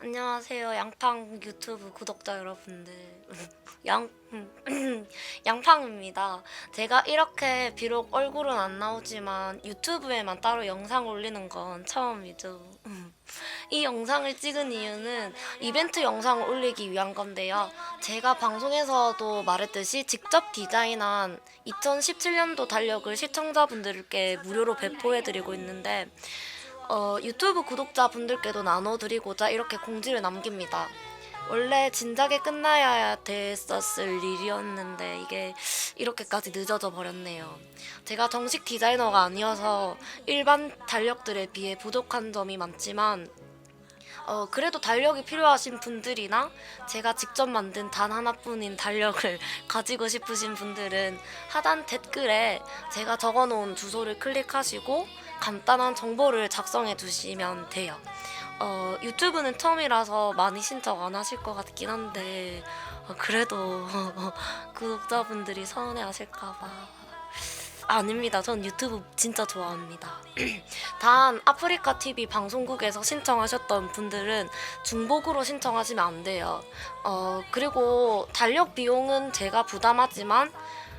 안녕하세요. 양팡 유튜브 구독자 여러분들. 양 양팡입니다. 제가 이렇게 비록 얼굴은 안 나오지만 유튜브에만 따로 영상 올리는 건 처음이죠. 이 영상을 찍은 이유는 이벤트 영상을 올리기 위한 건데요. 제가 방송에서도 말했듯이 직접 디자인한 2017년도 달력을 시청자분들께 무료로 배포해드리고 있는데 어, 유튜브 구독자 분들께도 나눠드리고자 이렇게 공지를 남깁니다. 원래 진작에 끝나야 됐었을 일이었는데 이게 이렇게까지 늦어져 버렸네요. 제가 정식 디자이너가 아니어서 일반 달력들에 비해 부족한 점이 많지만 어, 그래도 달력이 필요하신 분들이나 제가 직접 만든 단 하나뿐인 달력을 가지고 싶으신 분들은 하단 댓글에 제가 적어놓은 주소를 클릭하시고 간단한 정보를 작성해 두시면 돼요. 어, 유튜브는 처음이라서 많이 신청 안 하실 것 같긴 한데 어, 그래도 구독자분들이 서운해 하실까봐 아닙니다. 전 유튜브 진짜 좋아합니다. 단 아프리카 TV 방송국에서 신청하셨던 분들은 중복으로 신청하시면 안 돼요. 어 그리고 달력 비용은 제가 부담하지만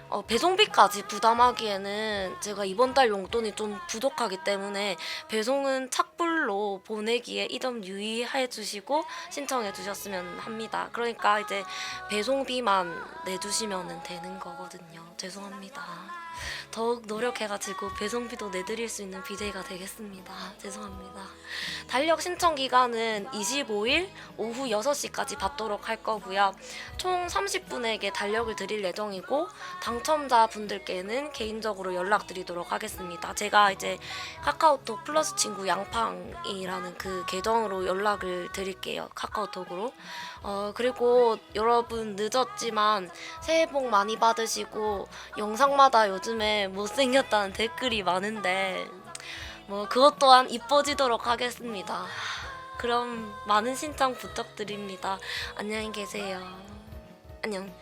어, 배송비까지 부담하기에는 제가 이번 달 용돈이 좀 부족하기 때문에 배송은 착불 로 보내기에 이점 유의해 주시고 신청해 주셨으면 합니다. 그러니까 이제 배송비만 내주시면 되는 거거든요. 죄송합니다. 더욱 노력해가지고 배송비도 내드릴 수 있는 BJ가 되겠습니다. 죄송합니다. 달력 신청 기간은 25일 오후 6시까지 받도록 할 거고요. 총 30분에게 달력을 드릴 예정이고 당첨자 분들께는 개인적으로 연락드리도록 하겠습니다. 제가 이제 카카오톡 플러스 친구 양팡 이라는 그 계정으로 연락을 드릴게요. 카카오톡으로. 어, 그리고 여러분 늦었지만 새해 복 많이 받으시고 영상마다 요즘에 못생겼다는 댓글이 많은데 뭐 그것 또한 이뻐지도록 하겠습니다. 그럼 많은 신청 부탁드립니다. 안녕히 계세요. 안녕.